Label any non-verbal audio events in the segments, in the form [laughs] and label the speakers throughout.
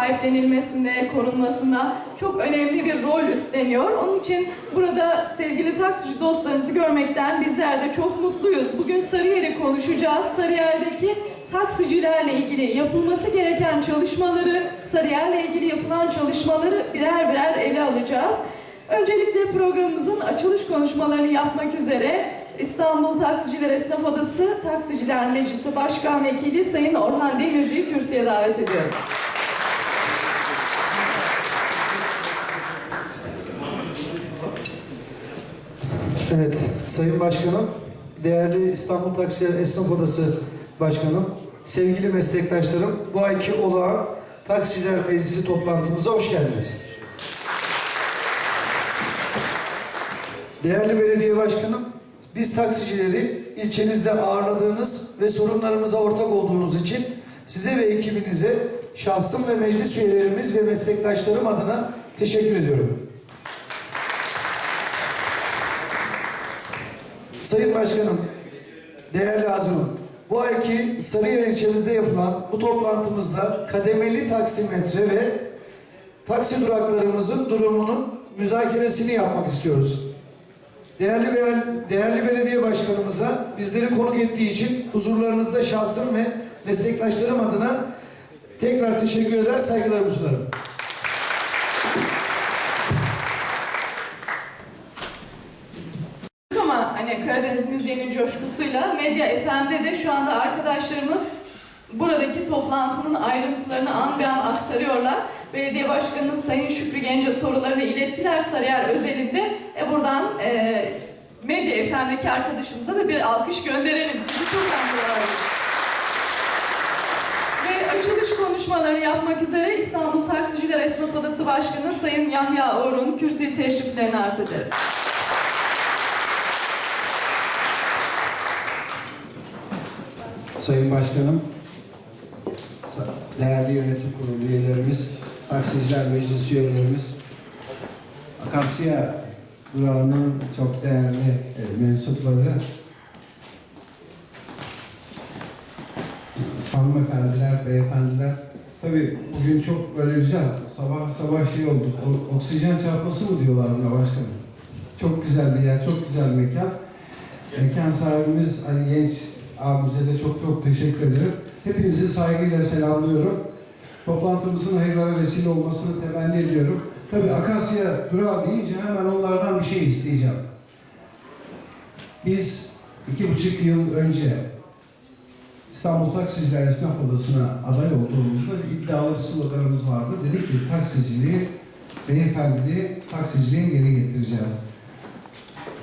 Speaker 1: sahiplenilmesinde, korunmasında çok önemli bir rol üstleniyor. Onun için burada sevgili taksici dostlarımızı görmekten bizler de çok mutluyuz. Bugün Sarıyer'i konuşacağız. Sarıyer'deki taksicilerle ilgili yapılması gereken çalışmaları, Sarıyer'le ilgili yapılan çalışmaları birer birer ele alacağız. Öncelikle programımızın açılış konuşmalarını yapmak üzere İstanbul Taksiciler Esnaf Odası Taksiciler Meclisi Başkan Vekili Sayın Orhan Demirci'yi kürsüye davet ediyorum.
Speaker 2: Evet, Sayın Başkanım, değerli İstanbul Taksiler Esnaf Odası Başkanım, sevgili meslektaşlarım, bu ayki olağan Taksiciler Meclisi toplantımıza hoş geldiniz. Değerli belediye başkanım, biz taksicileri ilçenizde ağırladığınız ve sorunlarımıza ortak olduğunuz için size ve ekibinize şahsım ve meclis üyelerimiz ve meslektaşlarım adına teşekkür ediyorum. Sayın Başkanım, değerli Hazırım, bu ayki Sarıyer ilçemizde yapılan bu toplantımızda kademeli taksimetre ve taksi duraklarımızın durumunun müzakeresini yapmak istiyoruz. Değerli değerli belediye başkanımıza bizleri konuk ettiği için huzurlarınızda şahsım ve meslektaşlarım adına tekrar teşekkür eder, saygılarımı sunarım.
Speaker 1: Müziği'nin coşkusuyla Medya FM'de de şu anda arkadaşlarımız buradaki toplantının ayrıntılarını an be an aktarıyorlar. Belediye Başkanımız Sayın Şükrü Gence sorularını ilettiler Sarıyer özelinde. E buradan e, Medya FM'deki arkadaşımıza da bir alkış gönderelim. Bizi çok anlıyorlar. Açılış konuşmaları yapmak üzere İstanbul Taksiciler Esnaf Odası Başkanı Sayın Yahya Orun kürsü teşriflerini arz ederim.
Speaker 3: Sayın Başkanım, değerli yönetim kurulu üyelerimiz, taksiciler meclis üyelerimiz, Akasya durağının çok değerli e, mensupları, hanımefendiler, beyefendiler, tabii bugün çok böyle güzel, sabah sabah şey olduk, o, oksijen çarpması mı diyorlar buna başkanım? Çok güzel bir yer, çok güzel mekan. Mekan sahibimiz Ali Genç abimize de çok çok teşekkür ederim. Hepinizi saygıyla selamlıyorum. Toplantımızın hayırlara vesile olmasını temenni ediyorum. Tabii Akasya durağı deyince hemen onlardan bir şey isteyeceğim. Biz iki buçuk yıl önce İstanbul Taksiciler Esnaf Odası'na aday olduğumuzda bir iddialı sloganımız vardı. Dedik ki taksiciliği, beyefendiliği, taksiciliği geri getireceğiz.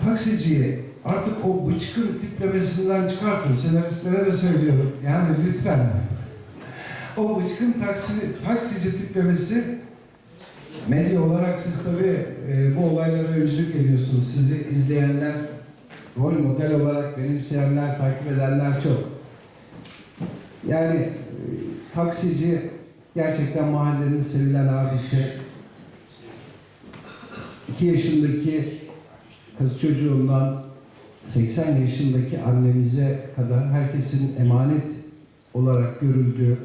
Speaker 3: Taksiciye artık o bıçkın tiplemesinden çıkartın. Senaristlere de söylüyorum. Yani lütfen. O bıçkın taksi, taksici tiplemesi medya olarak siz tabii e, bu olaylara özlük ediyorsunuz. Sizi izleyenler, rol model olarak benimseyenler, takip edenler çok. Yani e, taksici gerçekten mahallenin sevilen abisi. İki yaşındaki kız çocuğundan 80 yaşındaki annemize kadar herkesin emanet olarak görüldüğü,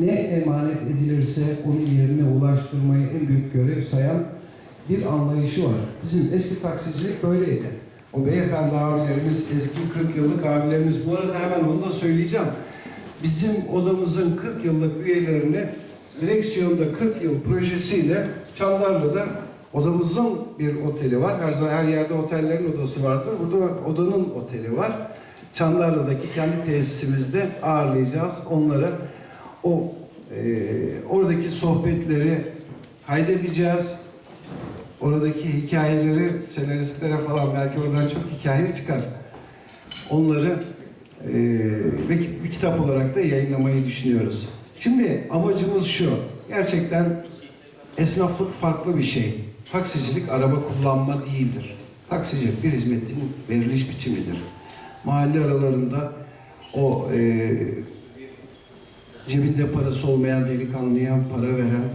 Speaker 3: ne emanet edilirse onun yerine ulaştırmayı en büyük görev sayan bir anlayışı var. Bizim eski taksicilik böyleydi. O beyefendi abilerimiz, eski 40 yıllık abilerimiz, bu arada hemen onu da söyleyeceğim. Bizim odamızın 40 yıllık üyelerini direksiyonda 40 yıl projesiyle Çandarlı'da Odamızın bir oteli var. Her, zaman- her yerde otellerin odası vardır. Burada odanın oteli var. Çandarlı'daki kendi tesisimizde ağırlayacağız onları. O e, oradaki sohbetleri kaydedeceğiz. Oradaki hikayeleri senaristlere falan belki oradan çok hikaye çıkar. Onları e, bir, bir kitap olarak da yayınlamayı düşünüyoruz. Şimdi amacımız şu. Gerçekten esnaflık farklı bir şey. Taksicilik araba kullanma değildir. Taksicilik bir hizmetin veriliş biçimidir. Mahalle aralarında o e, cebinde parası olmayan delikanlıya para veren,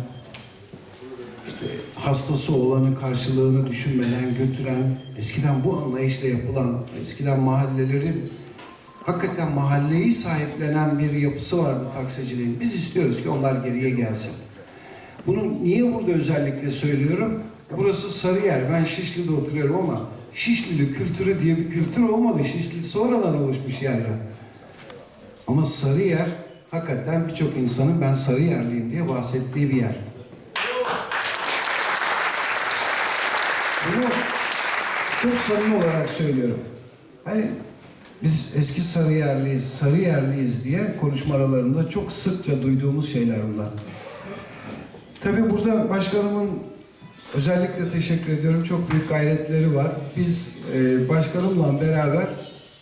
Speaker 3: işte hastası olanın karşılığını düşünmeden götüren, eskiden bu anlayışla yapılan, eskiden mahallelerin hakikaten mahalleyi sahiplenen bir yapısı vardı taksiciliğin. Biz istiyoruz ki onlar geriye gelsin. Bunu niye burada özellikle söylüyorum? Burası Sarıyer, ben Şişli'de oturuyorum ama Şişlili kültürü diye bir kültür olmadı. Şişli sonradan oluşmuş yerler. Ama Sarıyer hakikaten birçok insanın ben Sarıyerliyim diye bahsettiği bir yer. Bunu çok samimi olarak söylüyorum. Hani biz eski Sarıyerliyiz, Sarıyerliyiz diye konuşma çok sıkça duyduğumuz şeyler bunlar. Tabii burada başkanımın özellikle teşekkür ediyorum. Çok büyük gayretleri var. Biz e, başkanımla beraber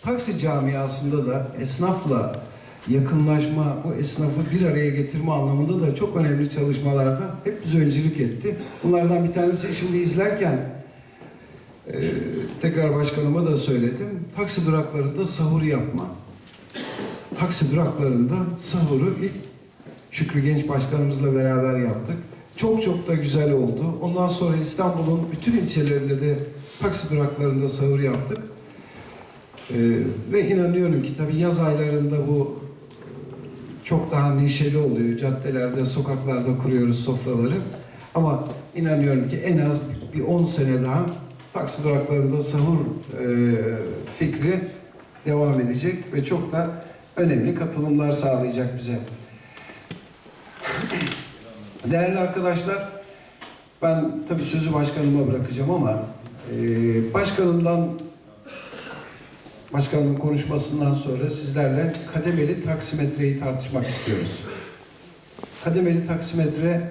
Speaker 3: taksi camiasında da esnafla yakınlaşma, bu esnafı bir araya getirme anlamında da çok önemli çalışmalarda hep bize öncülük etti. Bunlardan bir tanesi şimdi izlerken e, tekrar başkanıma da söyledim. Taksi duraklarında sahur yapma. Taksi duraklarında sahuru ilk Şükrü Genç Başkanımızla beraber yaptık. Çok çok da güzel oldu. Ondan sonra İstanbul'un bütün ilçelerinde de taksi duraklarında sahur yaptık. Ee, ve inanıyorum ki tabii yaz aylarında bu e, çok daha neşeli oluyor. Caddelerde, sokaklarda kuruyoruz sofraları. Ama inanıyorum ki en az bir 10 sene daha taksi duraklarında sahur e, fikri devam edecek ve çok da önemli katılımlar sağlayacak bize. Değerli arkadaşlar, ben tabii sözü başkanıma bırakacağım ama e, başkanımdan başkanın konuşmasından sonra sizlerle kademeli taksimetreyi tartışmak istiyoruz. Kademeli taksimetre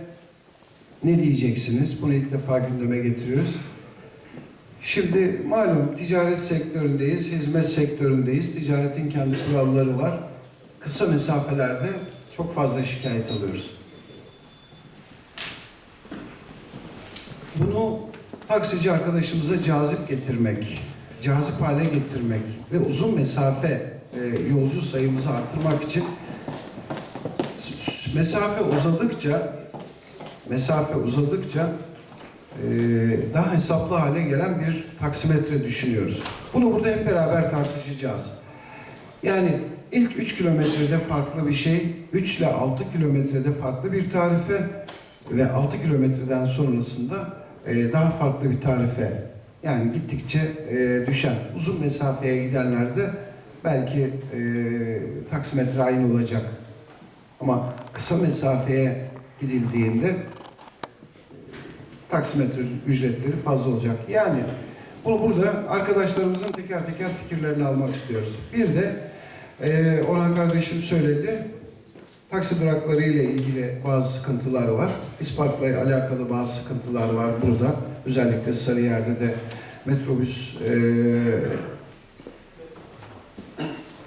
Speaker 3: ne diyeceksiniz? Bunu ilk defa gündeme getiriyoruz. Şimdi malum ticaret sektöründeyiz, hizmet sektöründeyiz. Ticaretin kendi kuralları var. Kısa mesafelerde çok fazla şikayet alıyoruz. Bunu taksici arkadaşımıza cazip getirmek, cazip hale getirmek ve uzun mesafe e, yolcu sayımızı arttırmak için mesafe uzadıkça mesafe uzadıkça e, daha hesaplı hale gelen bir taksimetre düşünüyoruz. Bunu burada hep beraber tartışacağız. Yani ilk 3 kilometrede farklı bir şey, 3 ile 6 kilometrede farklı bir tarife ve 6 kilometreden sonrasında e, daha farklı bir tarife. Yani gittikçe e, düşen, uzun mesafeye gidenlerde belki e, taksimetre aynı olacak. Ama kısa mesafeye gidildiğinde taksimetre ücretleri fazla olacak. Yani bunu burada arkadaşlarımızın teker teker fikirlerini almak istiyoruz. Bir de e, Orhan kardeşim söyledi. Taksi durakları ile ilgili bazı sıkıntılar var. İspatla alakalı bazı sıkıntılar var burada. Özellikle Sarıyer'de de metrobüs e,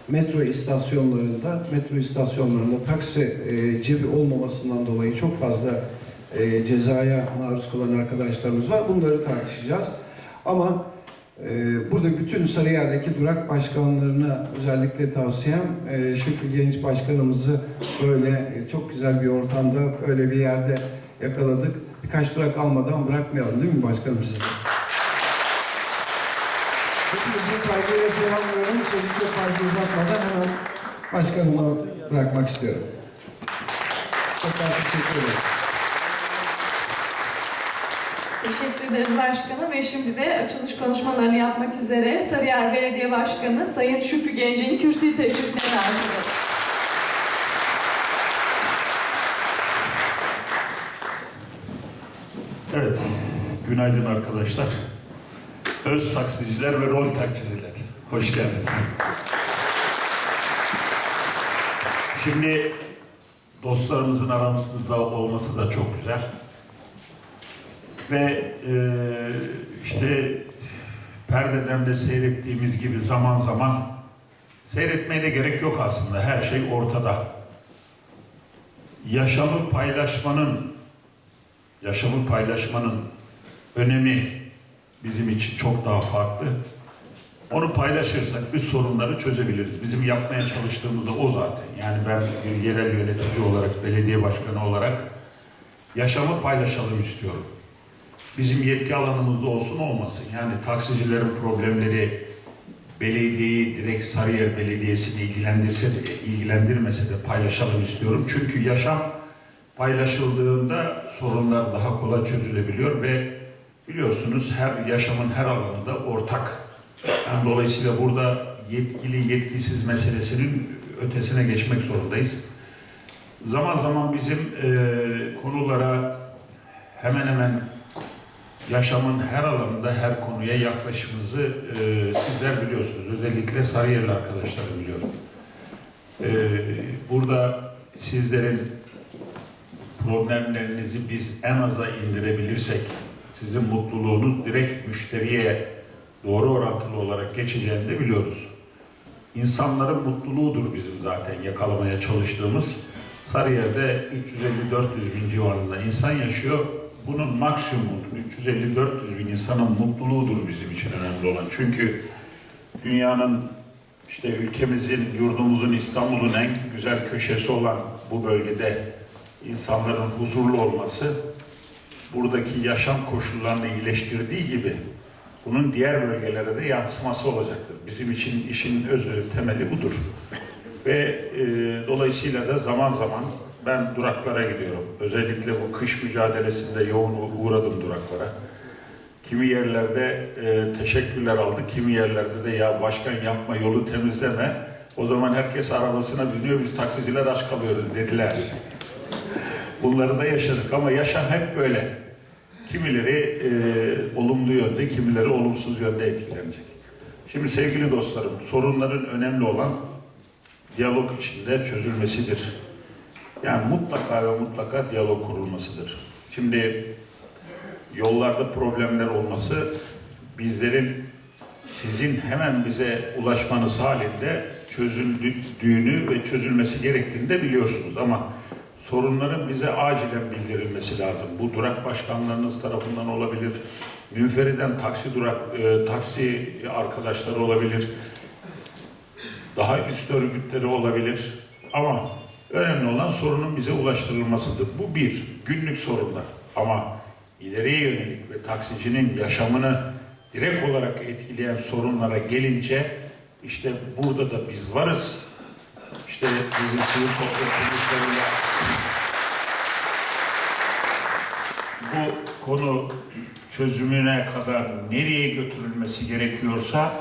Speaker 3: metro istasyonlarında metro istasyonlarında taksi e, cebi olmamasından dolayı çok fazla e, cezaya maruz kalan arkadaşlarımız var. Bunları tartışacağız. Ama burada bütün Sarıyer'deki durak başkanlarına özellikle tavsiyem e, Şükrü Genç Başkanımızı böyle e, çok güzel bir ortamda öyle bir yerde yakaladık. Birkaç durak almadan bırakmayalım değil mi başkanım sizi? Hepinizi saygıyla selamlıyorum. Sözü çok fazla uzatmadan hemen başkanıma bırakmak istiyorum. Tekrar teşekkür ederim.
Speaker 1: Teşekkür ederiz başkanım ve şimdi de açılış konuşmalarını yapmak üzere Sarıyer Belediye Başkanı Sayın Şükrü Gence'nin kürsüyü teşrifine ederim.
Speaker 4: Evet, günaydın arkadaşlar. Öz taksiciler ve rol taksiciler. Hoş geldiniz. Şimdi dostlarımızın aramızda olması da çok güzel. Ve eee, işte perdeden de seyrettiğimiz gibi zaman zaman seyretmeye de gerek yok aslında. Her şey ortada. Yaşamı paylaşmanın yaşamı paylaşmanın önemi bizim için çok daha farklı. Onu paylaşırsak biz sorunları çözebiliriz. Bizim yapmaya çalıştığımız da o zaten. Yani ben bir yerel yönetici olarak, belediye başkanı olarak yaşamı paylaşalım istiyorum. Bizim yetki alanımızda olsun olmasın. Yani taksicilerin problemleri belediyeyi direkt Sarıyer Belediyesi'ni ilgilendirse de, ilgilendirmese de paylaşalım istiyorum. Çünkü yaşam paylaşıldığında sorunlar daha kolay çözülebiliyor ve biliyorsunuz her yaşamın her alanında ortak. Yani dolayısıyla burada yetkili yetkisiz meselesinin ötesine geçmek zorundayız. Zaman zaman bizim eee, konulara hemen hemen yaşamın her alanında her konuya yaklaşımımızı eee, sizler biliyorsunuz. Özellikle Sarıyerli arkadaşları biliyorum. Eee, burada sizlerin problemlerinizi biz en aza indirebilirsek, sizin mutluluğunuz direkt müşteriye doğru orantılı olarak geçeceğini de biliyoruz. İnsanların mutluluğudur bizim zaten yakalamaya çalıştığımız. Sarıyer'de 350-400 bin civarında insan yaşıyor. Bunun maksimum 350-400 bin insanın mutluluğudur bizim için önemli olan. Çünkü dünyanın işte ülkemizin, yurdumuzun, İstanbul'un en güzel köşesi olan bu bölgede insanların huzurlu olması buradaki yaşam koşullarını iyileştirdiği gibi bunun diğer bölgelere de yansıması olacaktır. Bizim için işin özü, temeli budur. Ve e, dolayısıyla da zaman zaman ben duraklara gidiyorum. Özellikle bu kış mücadelesinde yoğun uğradım duraklara. Kimi yerlerde e, teşekkürler aldık, kimi yerlerde de ya başkan yapma yolu temizleme. O zaman herkes arabasına biniyor, biz taksiciler aç kalıyoruz dediler. Bunları da yaşadık ama yaşam hep böyle. Kimileri e, olumlu yönde, kimileri olumsuz yönde etkilenecek. Şimdi sevgili dostlarım, sorunların önemli olan diyalog içinde çözülmesidir. Yani mutlaka ve mutlaka diyalog kurulmasıdır. Şimdi yollarda problemler olması bizlerin sizin hemen bize ulaşmanız halinde çözüldüğünü ve çözülmesi gerektiğini de biliyorsunuz ama sorunların bize acilen bildirilmesi lazım. Bu durak başkanlarınız tarafından olabilir, münferiden taksi durak e, taksi arkadaşları olabilir, daha üst örgütleri olabilir ama önemli olan sorunun bize ulaştırılmasıdır. Bu bir, günlük sorunlar ama ileriye yönelik ve taksicinin yaşamını direkt olarak etkileyen sorunlara gelince işte burada da biz varız. İşte bizim sivil toplum bu konu çözümüne kadar nereye götürülmesi gerekiyorsa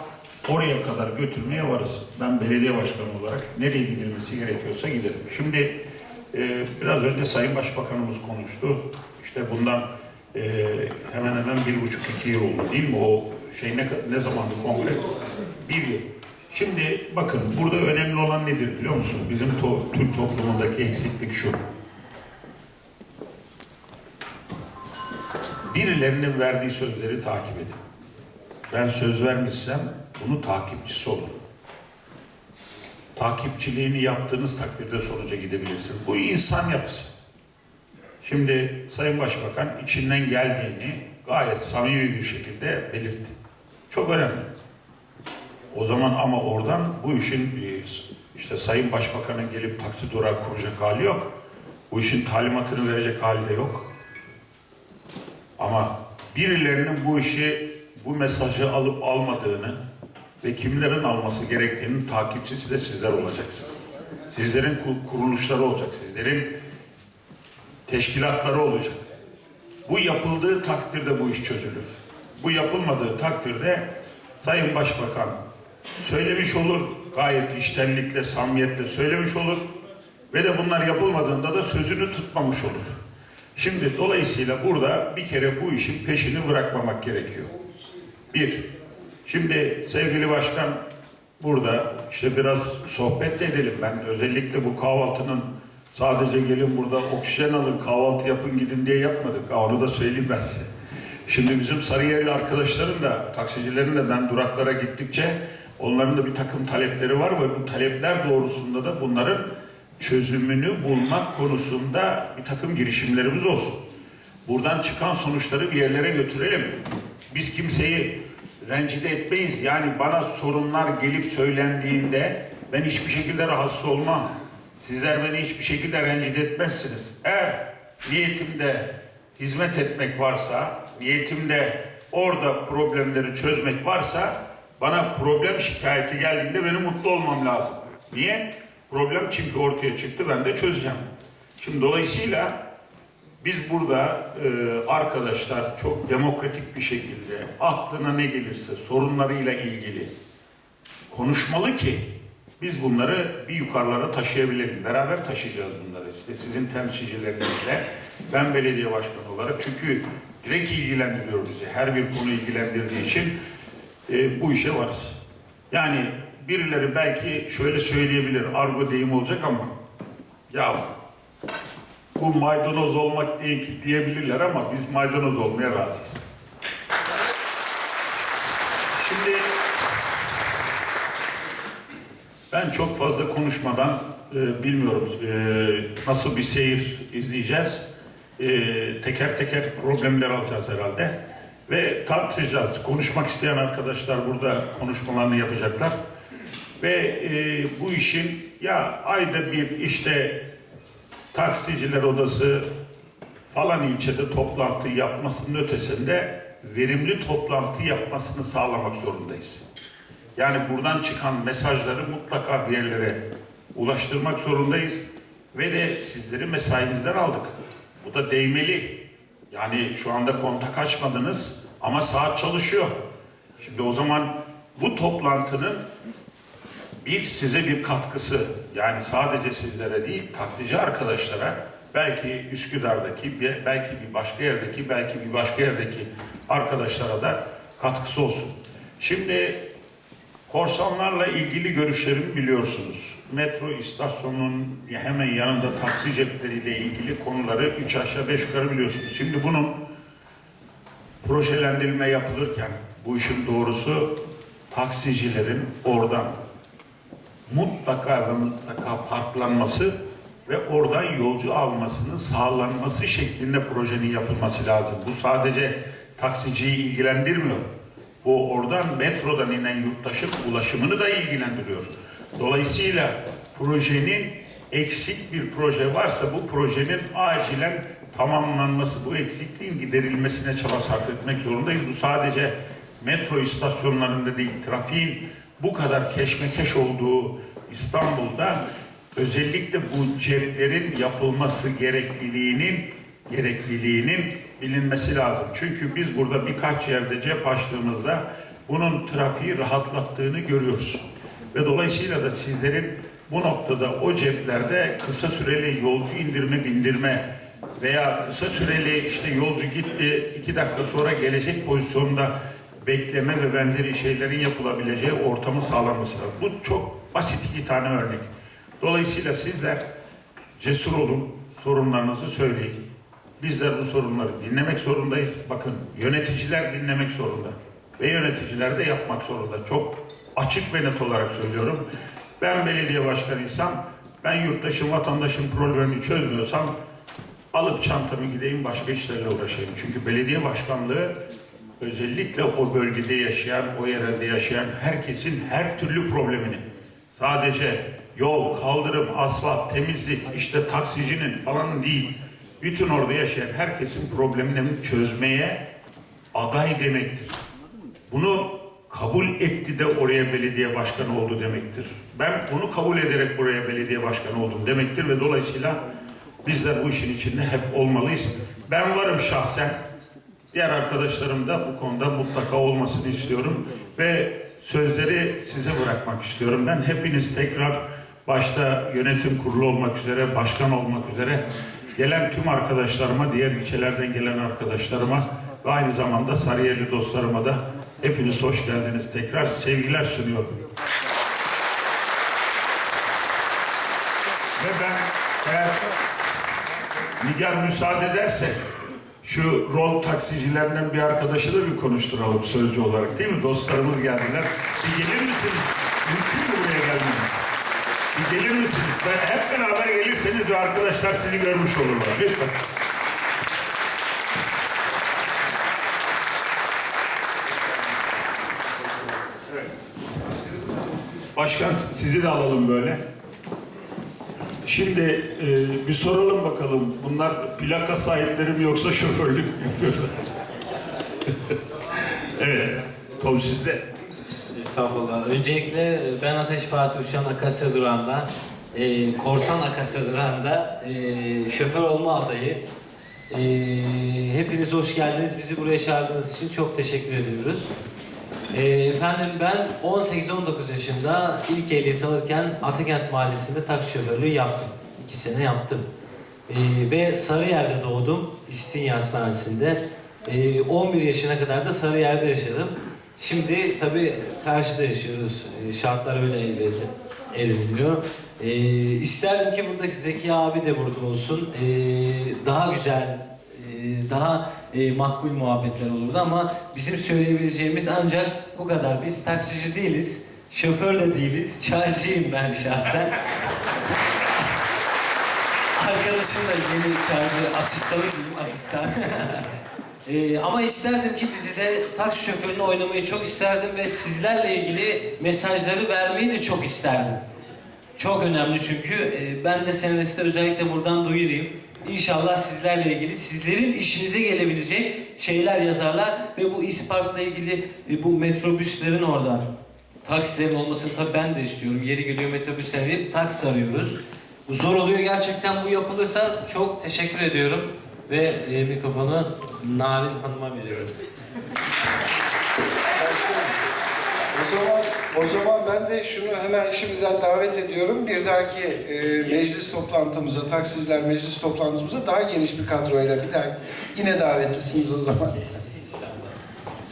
Speaker 4: oraya kadar götürmeye varız. Ben belediye başkanı olarak nereye gidilmesi gerekiyorsa giderim. Şimdi e, biraz önce Sayın Başbakanımız konuştu. İşte bundan e, hemen hemen bir buçuk iki yıl oldu değil mi? O şey ne, ne zamandı kongre? Bir yıl. Şimdi bakın burada önemli olan nedir biliyor musunuz? Bizim to- Türk toplumundaki eksiklik şu. Birilerinin verdiği sözleri takip edin. Ben söz vermişsem bunu takipçisi olun. Takipçiliğini yaptığınız takdirde sonuca gidebilirsiniz. Bu insan yapısı. Şimdi Sayın Başbakan içinden geldiğini gayet samimi bir şekilde belirtti. Çok önemli. O zaman ama oradan bu işin e, işte Sayın Başbakan'ın gelip taksi durağı kuracak hali yok. Bu işin talimatını verecek hali de yok. Ama birilerinin bu işi, bu mesajı alıp almadığını ve kimlerin alması gerektiğinin takipçisi de sizler olacaksınız. Sizlerin ku- kuruluşları olacak, sizlerin teşkilatları olacak. Bu yapıldığı takdirde bu iş çözülür. Bu yapılmadığı takdirde Sayın Başbakan söylemiş olur, gayet iştenlikle, samimiyetle söylemiş olur ve de bunlar yapılmadığında da sözünü tutmamış olur. Şimdi dolayısıyla burada bir kere bu işin peşini bırakmamak gerekiyor. Bir, şimdi sevgili başkan burada işte biraz sohbet de edelim. Ben özellikle bu kahvaltının sadece gelin burada oksijen alın, kahvaltı yapın gidin diye yapmadık. Onu da söyleyeyim ben size. Şimdi bizim Sarıyerli arkadaşların da, taksicilerin de ben duraklara gittikçe onların da bir takım talepleri var ve bu talepler doğrusunda da bunların çözümünü bulmak konusunda bir takım girişimlerimiz olsun. Buradan çıkan sonuçları bir yerlere götürelim. Biz kimseyi rencide etmeyiz. Yani bana sorunlar gelip söylendiğinde ben hiçbir şekilde rahatsız olmam. Sizler beni hiçbir şekilde rencide etmezsiniz. Eğer niyetimde hizmet etmek varsa, niyetimde orada problemleri çözmek varsa Bana problem şikayeti geldiğinde benim mutlu olmam lazım. Niye? Problem çünkü ortaya çıktı ben de çözeceğim. Şimdi dolayısıyla biz burada e, arkadaşlar çok demokratik bir şekilde aklına ne gelirse sorunlarıyla ilgili konuşmalı ki biz bunları bir yukarılara taşıyabilelim. Beraber taşıyacağız bunları işte sizin temsilcilerinizle. Ben belediye başkanı olarak çünkü direkt ilgilendiriyor bizi. Her bir konu ilgilendirdiği için e, bu işe varız. Yani birileri belki şöyle söyleyebilir, argo deyim olacak ama ya bu maydanoz olmak değil ki diyebilirler ama biz maydanoz olmaya razıyız. Şimdi ben çok fazla konuşmadan e, bilmiyorum e, nasıl bir seyir izleyeceğiz. E, teker teker problemler alacağız herhalde. Ve tartışacağız. Konuşmak isteyen arkadaşlar burada konuşmalarını yapacaklar. Ve e, bu işin ya ayda bir işte taksiciler odası falan ilçede toplantı yapmasının ötesinde verimli toplantı yapmasını sağlamak zorundayız. Yani buradan çıkan mesajları mutlaka bir yerlere ulaştırmak zorundayız. Ve de sizleri mesainizden aldık. Bu da değmeli. Yani şu anda kontak açmadınız ama saat çalışıyor. Şimdi o zaman bu toplantının bir size bir katkısı yani sadece sizlere değil taksici arkadaşlara belki Üsküdar'daki belki bir başka yerdeki belki bir başka yerdeki arkadaşlara da katkısı olsun. Şimdi korsanlarla ilgili görüşlerimi biliyorsunuz. Metro istasyonunun hemen yanında taksi cepleriyle ilgili konuları üç aşağı beş yukarı biliyorsunuz. Şimdi bunun projelendirme yapılırken bu işin doğrusu taksicilerin oradan mutlaka ve mutlaka parklanması ve oradan yolcu almasının sağlanması şeklinde projenin yapılması lazım. Bu sadece taksiciyi ilgilendirmiyor. Bu oradan metrodan inen yurttaşın ulaşımını da ilgilendiriyor. Dolayısıyla projenin eksik bir proje varsa bu projenin acilen tamamlanması, bu eksikliğin giderilmesine çaba sarf etmek zorundayız. Bu sadece metro istasyonlarında değil, trafiğin bu kadar keşmekeş olduğu İstanbul'da özellikle bu ceplerin yapılması gerekliliğinin gerekliliğinin bilinmesi lazım. Çünkü biz burada birkaç yerde cep açtığımızda bunun trafiği rahatlattığını görüyoruz. Ve dolayısıyla da sizlerin bu noktada o ceplerde kısa süreli yolcu indirme bindirme veya kısa süreli işte yolcu gitti iki dakika sonra gelecek pozisyonda bekleme ve benzeri şeylerin yapılabileceği ortamı sağlanması lazım. Bu çok basit iki tane örnek. Dolayısıyla sizler cesur olun, sorunlarınızı söyleyin. Bizler bu sorunları dinlemek zorundayız. Bakın yöneticiler dinlemek zorunda. Ve yöneticiler de yapmak zorunda. Çok açık ve net olarak söylüyorum. Ben belediye başkanıysam, ben yurttaşın, vatandaşın problemini çözmüyorsam alıp çantamı gideyim başka işlerle uğraşayım. Çünkü belediye başkanlığı özellikle o bölgede yaşayan, o yerde yaşayan herkesin her türlü problemini sadece yol, kaldırım, asfalt, temizlik, işte taksicinin falan değil. Bütün orada yaşayan herkesin problemini çözmeye aday demektir. Bunu kabul etti de oraya belediye başkanı oldu demektir. Ben bunu kabul ederek buraya belediye başkanı oldum demektir ve dolayısıyla bizler bu işin içinde hep olmalıyız. Ben varım şahsen. Diğer arkadaşlarım da bu konuda mutlaka olmasını istiyorum ve sözleri size bırakmak istiyorum. Ben hepiniz tekrar başta yönetim kurulu olmak üzere, başkan olmak üzere gelen tüm arkadaşlarıma, diğer ilçelerden gelen arkadaşlarıma ve aynı zamanda Sarıyerli dostlarıma da hepiniz hoş geldiniz. Tekrar sevgiler sunuyorum. Ve ben eğer Nigar müsaade ederse şu rol taksicilerinden bir arkadaşı da bir konuşturalım sözcü olarak değil mi? Dostlarımız geldiler. Bir gelir misiniz? Mümkün mü buraya gelmeniz? Bir gelir misiniz? Ve hep beraber gelirseniz ve arkadaşlar sizi görmüş olurlar. Lütfen. Başkan sizi de alalım böyle. Şimdi e, bir soralım bakalım. Bunlar plaka sahipleri mi yoksa şoförlük mü yapıyorlar? [laughs] evet. Tom sizde.
Speaker 5: Estağfurullah. Öncelikle ben Ateş Fatih Uçan Akasya Duran'da, e, Korsan Akasya Duran'da e, şoför olma adayı. E, hepiniz hoş geldiniz. Bizi buraya çağırdığınız için çok teşekkür ediyoruz. E, efendim ben 18-19 yaşında ilk ehliyet alırken Atakent Mahallesi'nde taksi şoförlüğü yaptım. İki sene yaptım. E, ve Sarıyer'de doğdum. İstinye Hastanesi'nde. E, 11 yaşına kadar da Sarıyer'de yaşadım. Şimdi tabii karşıda yaşıyoruz. E, şartlar öyle elbette elveriliyor. E, isterdim ki buradaki Zeki abi de burada olsun. E, daha güzel, daha e, makbul muhabbetler olurdu ama bizim söyleyebileceğimiz ancak bu kadar. Biz taksici değiliz, şoför de değiliz, çaycıyım ben şahsen. [laughs] Arkadaşım da yeni çaycı, asistanı diyeyim, asistan. Ee, [laughs] ama isterdim ki dizide taksi şoförünü oynamayı çok isterdim ve sizlerle ilgili mesajları vermeyi de çok isterdim. Çok önemli çünkü e, ben de senaristler özellikle buradan duyurayım. İnşallah sizlerle ilgili sizlerin işinize gelebilecek şeyler yazarlar ve bu İspark'la ilgili bu metrobüslerin orada taksilerin olmasını tabii ben de istiyorum. Yeri geliyor metrobüsler değil, taksi arıyoruz. Bu zor oluyor gerçekten bu yapılırsa çok teşekkür ediyorum ve e, mikrofonu Narin Hanım'a veriyorum. [laughs]
Speaker 3: O zaman, o zaman ben de şunu hemen şimdiden davet ediyorum. Bir dahaki e, meclis toplantımıza, taksiciler meclis toplantımıza daha geniş bir kadroyla bir daha yine davetlisiniz o zaman.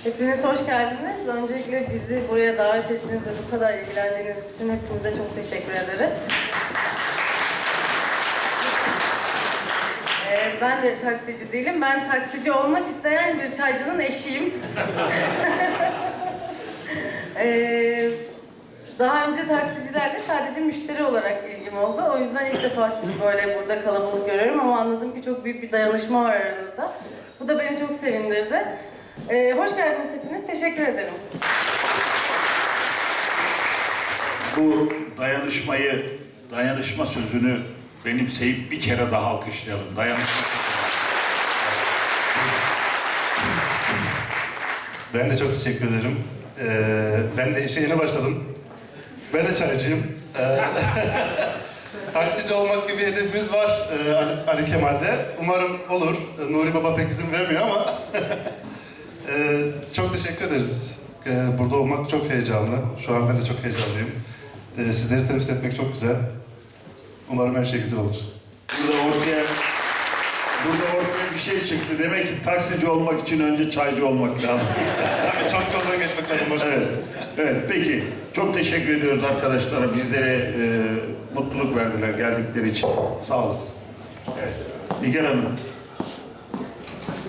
Speaker 6: Hepiniz hoş geldiniz. Öncelikle bizi buraya davet ettiğiniz ve bu kadar ilgilendiğiniz için hepinize çok teşekkür ederiz. Ee, ben de taksici değilim. Ben taksici olmak isteyen bir çaycının eşiyim. [laughs] Ee, daha önce taksicilerle sadece müşteri olarak ilgim oldu. O yüzden ilk defa sizi böyle burada kalabalık görüyorum ama anladım ki çok büyük bir dayanışma var aranızda. Bu da beni çok sevindirdi. Ee, hoş geldiniz hepiniz. Teşekkür ederim.
Speaker 4: Bu dayanışmayı, dayanışma sözünü benimseyip bir kere daha alkışlayalım. Dayanışma.
Speaker 7: Ben de çok teşekkür ederim. Ee, ben de işe yeni başladım. Ben de çaycıyım. Ee, [laughs] taksici olmak gibi bir hedefimiz var e, Ali, Ali Kemal'de. Umarım olur. E, Nuri Baba pek izin vermiyor ama. Ee, [laughs] çok teşekkür ederiz. Ee, burada olmak çok heyecanlı. Şu an ben de çok heyecanlıyım. Ee, sizleri temsil etmek çok güzel. Umarım her şey güzel olur.
Speaker 4: Burada burada ortaya bir şey çıktı. Demek ki taksici olmak için önce çaycı olmak lazım.
Speaker 7: Tabii çok yoldan geçmek lazım başkanım.
Speaker 4: Evet, evet. Peki. Çok teşekkür ediyoruz arkadaşlara. Bizlere e, mutluluk verdiler geldikleri için. Sağ olun. Evet. Nigar Hanım,